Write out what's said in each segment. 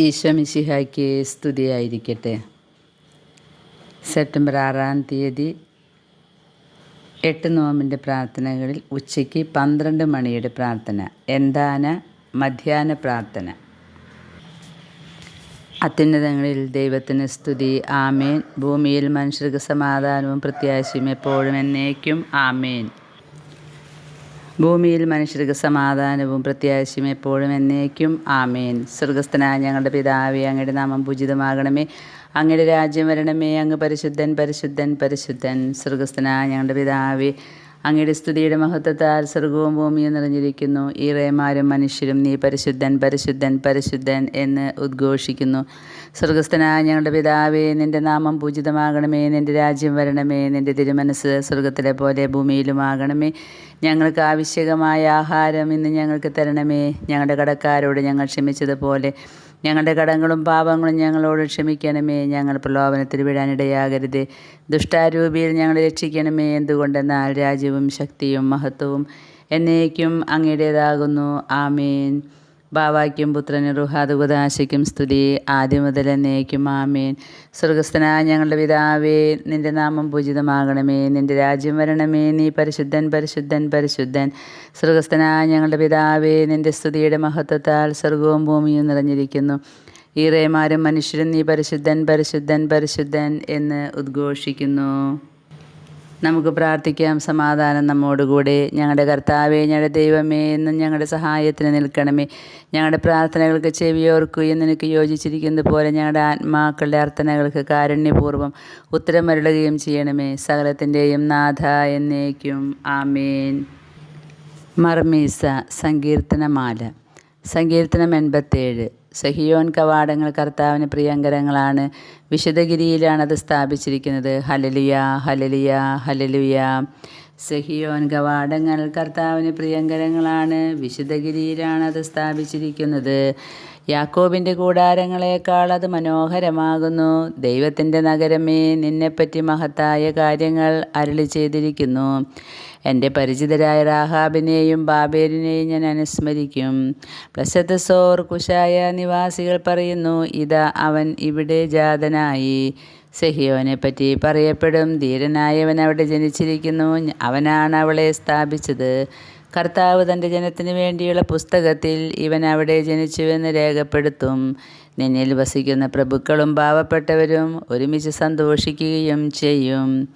ഈശോമിശിഹായ്ക്ക് സ്തുതിയായിരിക്കട്ടെ. സെപ്റ്റംബർ ആറാം തീയതി എട്ട് നോമ്പിന്റെ പ്രാർത്ഥനകളിൽ ഉച്ചയ്ക്ക് പന്ത്രണ്ട് മണിയുടെ പ്രാർത്ഥന എന്താന മധ്യാന പ്രാർത്ഥന. അത്യുന്നതങ്ങളിൽ ദൈവത്തിന് സ്തുതി. ആമേൻ. ഭൂമിയിൽ മനുഷ്യർക്ക് സമാധാനവും പ്രത്യാശയും എപ്പോഴും എന്നേക്കും. ആമേൻ. ഭൂമിയിൽ മനുഷ്യർക്ക് സമാധാനവും പ്രത്യാശയും എപ്പോഴും എന്നേക്കും. ആമേൻ. സ്വർഗസ്ഥനായ ഞങ്ങളുടെ പിതാവേ അങ്ങയുടെ നാമം പൂജിതമാകണമേ. അങ്ങയുടെ രാജ്യം വരണമേ അങ്ങ് പരിശുദ്ധൻ പരിശുദ്ധൻ പരിശുദ്ധൻ. സ്വർഗസ്ഥനായ ഞങ്ങളുടെ പിതാവേ അങ്ങയുടെ സ്തുതിയുടെ മഹത്വത്താൽ സ്വർഗവും ഭൂമിയും നിറഞ്ഞിരിക്കുന്നു. ഈ ഈറേമാരും മനുഷ്യരും നീ പരിശുദ്ധൻ പരിശുദ്ധൻ പരിശുദ്ധൻ എന്ന് ഉദ്ഘോഷിക്കുന്നു. സ്വർഗസ്ഥനായ ഞങ്ങളുടെ പിതാവേ നിന്റെ നാമം പൂജിതമാകണമേ നിന്റെ രാജ്യം വരണമേ നിന്റെ തിരുമനസ് സ്വർഗത്തിലെ പോലെ ഭൂമിയിലുമാകണമേ. ഞങ്ങൾക്ക് ആവശ്യകമായ ആഹാരം ഇന്ന് ഞങ്ങൾക്ക് തരണമേ. ഞങ്ങളുടെ കടക്കാരോട് ഞങ്ങൾ ക്ഷമിച്ചതുപോലെ. ഞങ്ങളുടെ കടങ്ങളും പാപങ്ങളും ഞങ്ങളോട് ക്ഷമിക്കണമേ. ഞങ്ങൾ പ്രലോഭനത്തിൽ വിടാനിടയാകരുത് ദുഷ്ടാരൂപിയിൽ ഞങ്ങളെ രക്ഷിക്കണമേ. എന്തുകൊണ്ടെന്നാൽ രാജ്യവും ശക്തിയും മഹത്വവും എന്നേക്കും അങ്ങയുടേതാകുന്നു. ആമേൻ. ബാവായ്ക്കും പുത്രന് റുഹാദുഗതാശയ്ക്കും സ്തുതി. ആദ്യം മുതൽ എന്നേക്കും ആമേൻ. സ്വർഗസ്ഥനായ ഞങ്ങളുടെ പിതാവേ നിന്റെ നാമം പൂജിതമാകണമേ. നിന്റെ രാജ്യം വരണമേ. നീ പരിശുദ്ധൻ പരിശുദ്ധൻ പരിശുദ്ധൻ. സ്വർഗസ്ഥനായ ഞങ്ങളുടെ പിതാവേ നിന്റെ സ്തുതിയുടെ മഹത്വത്താൽ സ്വർഗവും ഭൂമിയും നിറഞ്ഞിരിക്കുന്നു. ഈറേമാരും മനുഷ്യരും നീ പരിശുദ്ധൻ പരിശുദ്ധൻ പരിശുദ്ധൻ എന്ന് ഉദ്ഘോഷിക്കുന്നു. നമുക്ക് പ്രാർത്ഥിക്കാം. സമാധാനം നമ്മോടുകൂടെ. ഞങ്ങളുടെ കർത്താവേ ഞങ്ങളുടെ ദൈവമേ എന്നും ഞങ്ങളുടെ സഹായത്തിന് നിൽക്കണമേ. ഞങ്ങളുടെ പ്രാർത്ഥനകൾക്ക് ചെവിയോർക്കുകയും നിനക്ക് യോജിച്ചിരിക്കുന്നത് പോലെ ഞങ്ങളുടെ ആത്മാക്കളുടെ അർത്ഥനകൾക്ക് കാരുണ്യപൂർവം ഉത്തരമരുളുകയും ചെയ്യണമേ. സകലത്തിന്റെയും നാഥ എന്നേക്കും. ആമേൻ. മർമീസ സങ്കീർത്തനമാല. സങ്കീർത്തനം എൺപത്തേഴ് സഹിയോൻ കവാടങ്ങൾ കർത്താവിന് പ്രിയങ്കരങ്ങളാണ്. വിശുദ്ധഗിരിയിലാണ് അത് സ്ഥാപിച്ചിരിക്കുന്നത്. ഹലലിയ ഹലലിയ ഹലലിയ സഹിയോൻ കവാടങ്ങൾ കർത്താവിന് പ്രിയങ്കരങ്ങളാണ്. വിശുദ്ധഗിരിയിലാണ് അത് സ്ഥാപിച്ചിരിക്കുന്നത്. യാക്കോബിന്റെ കൂടാരങ്ങളെക്കാൾ അത് മനോഹരമാകുന്നു. ദൈവത്തിന്റെ നഗരമേ നിന്നെപ്പറ്റി മഹത്തായ കാര്യങ്ങൾ അരളി ചെയ്തിരിക്കുന്നു. എന്റെ പരിചിതരായ രാഹാബിനെയും ബാബേലിനെയും ഞാൻ അനുസ്മരിക്കും. പ്ലസത്തസോർ കുശായ നിവാസികൾ പറയുന്നു ഇതാ അവൻ ഇവിടെ ജാതനായി. സെഹിയോനെ പറ്റി പറയപ്പെടും ധീരനായവൻ അവിടെ ജനിച്ചിരിക്കുന്നു അവനാണ് അവളെ സ്ഥാപിച്ചത്. കർത്താവ് തന്റെ ജനത്തിന് വേണ്ടിയുള്ള പുസ്തകത്തിൽ ഇവൻ അവിടെ ജനിച്ചുവെന്ന് രേഖപ്പെടുത്തും. നിന്നിൽ വസിക്കുന്ന പ്രഭുക്കളും പാവപ്പെട്ടവരും ഒരുമിച്ച് സന്തോഷിക്കുകയും ചെയ്യും.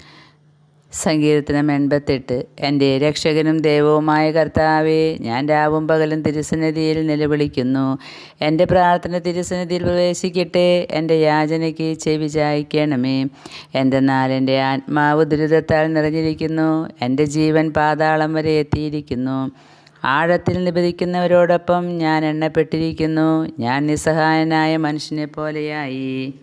സങ്കീർത്തനം എൺപത്തെട്ട്. എന്റെ രക്ഷകനും ദൈവവുമായ കർത്താവേ ഞാൻ രാവും പകലും തിരുസന്നിധിയിൽ നിലവിളിക്കുന്നു. എന്റെ പ്രാർത്ഥന തിരുസന്നിധിയിൽ പ്രവേശിക്കട്ടെ. എന്റെ യാചനയ്ക്ക് ചെവി ചായ്ക്കണമേ. എന്തെന്നാൽ എന്റെ ആത്മാവ് ദുരിതത്താൽ നിറഞ്ഞിരിക്കുന്നു. എന്റെ ജീവൻ പാതാളം വരെ എത്തിയിരിക്കുന്നു. ആഴത്തിൽ നിബദിക്കുന്നവരോടൊപ്പം ഞാൻ എണ്ണപ്പെട്ടിരിക്കുന്നു. ഞാൻ നിസ്സഹായനായ മനുഷ്യനെ പോലെയായി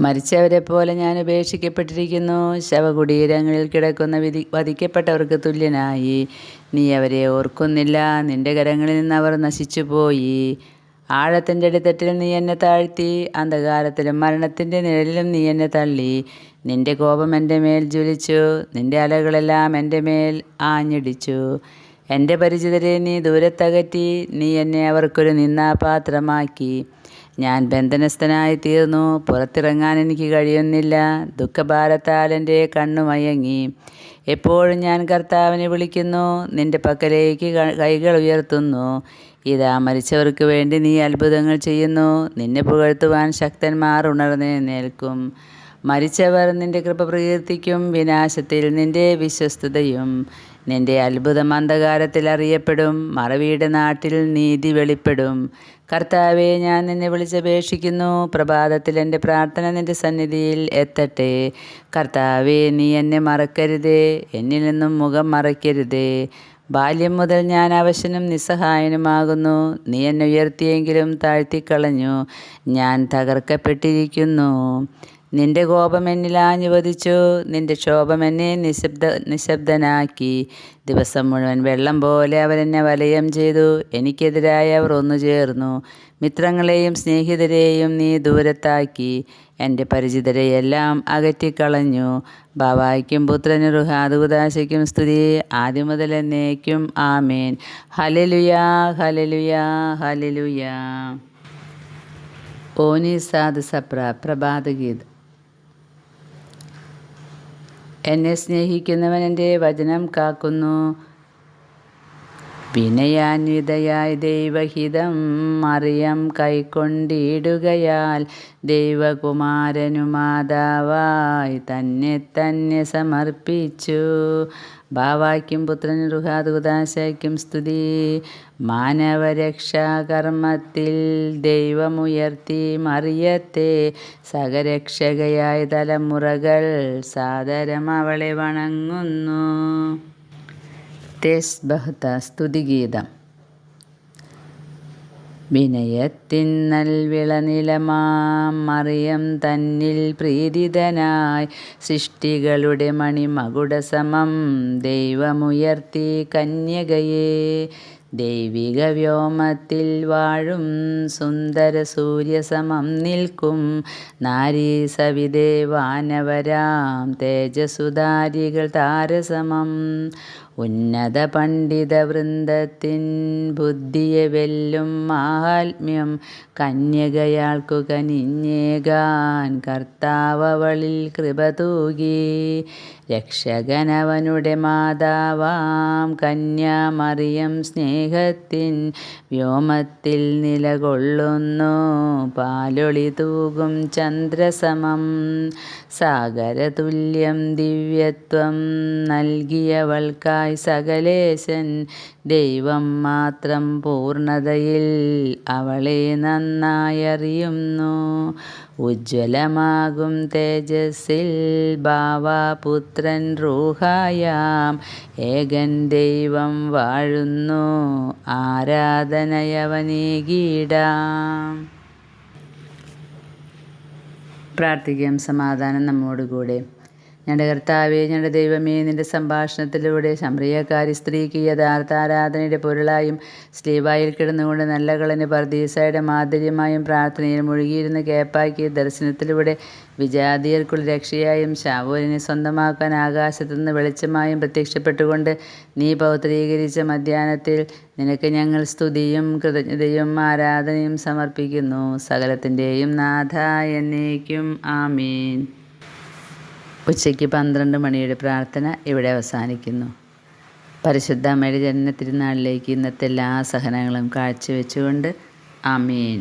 മരിച്ചവരെ പോലെ ഞാൻ ഉപേക്ഷിക്കപ്പെട്ടിരിക്കുന്നു. ശവകുടീരങ്ങളിൽ കിടക്കുന്ന വിധി വധിക്കപ്പെട്ടവർക്ക് തുല്യനായി. നീ അവരെ ഓർക്കുന്നില്ല. നിന്റെ കരങ്ങളിൽ നിന്ന് അവർ നശിച്ചുപോയി. ആഴത്തിന്റെ അടിത്തട്ടിൽ നീ എന്നെ താഴ്ത്തി. അന്ധകാരത്തിലും മരണത്തിന്റെ നിഴലിലും നീ എന്നെ തള്ളി. നിന്റെ കോപം എന്റെ മേൽ ജ്വലിച്ചു. നിന്റെ അലകളെല്ലാം എന്റെ മേൽ ആഞ്ഞിടിച്ചു. എന്റെ പരിചിതരെ നീ ദൂരത്തകറ്റി. നീ എന്നെ അവർക്കൊരു നിന്നാപാത്രമാക്കി ഞാൻ ബന്ധനസ്ഥനായി തീർന്നു പുറത്തിറങ്ങാൻ എനിക്ക് കഴിയുന്നില്ല. ദുഃഖഭാരത്താൽ എന്റെ കണ്ണു മയങ്ങി. എപ്പോഴും ഞാൻ കർത്താവിനെ വിളിക്കുന്നു. നിന്റെ പക്കലേക്ക് കൈകൾ ഉയർത്തുന്നു. ഇതാ മരിച്ചവർക്ക് വേണ്ടി നീ അത്ഭുതങ്ങൾ ചെയ്യുന്നു. നിന്നെ പുകഴ്ത്തുവാൻ ശക്തന്മാർ ഉണർന്നേൽക്കും മരിച്ചവർ നിന്റെ കൃപ പ്രകീർത്തിക്കും. വിനാശത്തിൽ നിന്റെ വിശ്വസ്തതയും നിന്റെ അത്ഭുതം അന്ധകാരത്തിൽ അറിയപ്പെടും മറവിയുടെ നാട്ടിൽ നീതി വെളിപ്പെടും. കർത്താവെ ഞാൻ നിന്നെ വിളിച്ചപേക്ഷിക്കുന്നു. പ്രഭാതത്തിൽ എന്റെ പ്രാർത്ഥന നിന്റെ സന്നിധിയിൽ എത്തട്ടെ. കർത്താവെ നീ എന്നെ മറക്കരുതേ. എന്നിൽ നിന്നും മുഖം മറയ്ക്കരുതേ. ബാല്യം മുതൽ ഞാൻ അവശനും നിസ്സഹായനുമാകുന്നു. നീ എന്നെ ഉയർത്തിയെങ്കിലും താഴ്ത്തിക്കളഞ്ഞു. ഞാൻ തകർക്കപ്പെട്ടിരിക്കുന്നു. നിന്റെ കോപം എന്നിൽ ആഞ്ഞുവദിച്ചു. നിന്റെ ക്ഷോഭം എന്നെ നിശബ്ദ നിശബ്ദനാക്കി. ദിവസം മുഴുവൻ വെള്ളം പോലെ അവരെന്നെ വലയം ചെയ്തു. എനിക്കെതിരായി അവർ ഒന്നു ചേർന്നു. മിത്രങ്ങളെയും സ്നേഹിതരെയും നീ ദൂരത്താക്കി. എന്റെ പരിചിതരെയെല്ലാം അകറ്റിക്കളഞ്ഞു. ബാബായ്ക്കും പുത്രനും റുഹാദുദാശയ്ക്കും സ്തുതി. ആദ്യം മുതൽ എന്നേക്കും ആമേൻ. ഹലലുയാ ഹലലുയാ ഹലലുയാ ഓനി സാധു സപ്ര പ്രഭാതഗീതം. എന്നെ സ്നേഹിക്കുന്നവൻ എന്റെ വചനം കാക്കുന്നു. വിനയാന്വിതയായി ദൈവഹിതം മറിയം കൈക്കൊണ്ടിടുകയാൽ ദൈവകുമാരനു മാതാവായി തന്നെ തന്നെ സമർപ്പിച്ചു. ബാവായ്ക്കും പുത്രൻ റുഹാദുദാശയ്ക്കും സ്തുതി. മാനവരക്ഷാകർമ്മത്തിൽ ദൈവമുയർത്തി മറിയത്തെ സഹരക്ഷകയായ തലമുറകൾ സാദരം അവളെ വണങ്ങുന്നു. തേസ് ബഹ്ത സ്തുതിഗീതം. വിനയത്തിൻ നൽവിളനിലമാം മറിയം തന്നിൽ പ്രീതിതനായി സൃഷ്ടികളുടെ മണിമകുടസമം ദൈവമുയർത്തി കന്യകയെ. ദൈവിക വ്യോമത്തിൽ വാഴും സുന്ദര സൂര്യസമം നിൽക്കും നാരീ സവിതേ വാനവരാം തേജസുധാരികൾ താരസമം. ഉന്നത പണ്ഡിത വൃന്ദത്തിൻ ബുദ്ധിയെ വെല്ലും മാഹാത്മ്യം കന്യകയാൾക്കു കനിഞ്ഞേകാൻ കർത്താവളിൽ കൃപ തൂകി. രക്ഷകനവനുടെ മാതാവാം കന്യാമറിയം സ്നേഹത്തിൻ വ്യോമത്തിൽ നിലകൊള്ളുന്നു. പാലൊളി തൂകും ചന്ദ്രസമം സാഗരതുല്യം ദിവ്യത്വം നൽകിയവൾക്കായി സകലേശൻ ദൈവം മാത്രം പൂർണതയിൽ അവളെ നന്നായി അറിയുന്നു ഉജ്ജ്വലമാകും തേജസ്സിൽ ഭാവാപുത്രൻ റൂഹായാം. ഏകൻ ദൈവം വാഴുന്നു ആരാധനയവനീകീടാം. പ്രാർത്ഥിക്കാം സമാധാനം നമ്മോടുകൂടെ. ഞങ്ങളുടെ കർത്താവേ ഞങ്ങളുടെ ദൈവമേ നിന്റെ സംഭാഷണത്തിലൂടെ ശമ്രിയക്കാരി സ്ത്രീക്ക് യഥാർത്ഥ ആരാധനയുടെ പൊരുളായും സ്ലീവായിൽ കിടന്നുകൊണ്ട് നല്ല കളന് പർദീസയുടെ മാധുര്യമായും പ്രാർത്ഥനയിൽ മുഴുകിയിരുന്ന കേപ്പാക്കി ദർശനത്തിലൂടെ വിജാതിയർക്കുള്ള രക്ഷയായും ശാവൂരിനെ സ്വന്തമാക്കാൻ ആകാശത്തു നിന്ന് വെളിച്ചമായും പ്രത്യക്ഷപ്പെട്ടുകൊണ്ട് നീ പൗത്രീകരിച്ച മധ്യാനത്തിൽ നിനക്ക് ഞങ്ങൾ സ്തുതിയും കൃതജ്ഞതയും ആരാധനയും സമർപ്പിക്കുന്നു. സകലത്തിന്റെയും നാഥ എന്നേക്കും. ആമീൻ. ഉച്ചയ്ക്ക് പന്ത്രണ്ട് മണിയുടെ പ്രാർത്ഥന ഇവിടെ അവസാനിക്കുന്നു. പരിശുദ്ധ അമ്മയുടെ ജനന തിരുനാളിലേക്ക് ഇന്നത്തെ എല്ലാ സഹനങ്ങളും കാഴ്ചവെച്ചുകൊണ്ട് ആമീൻ.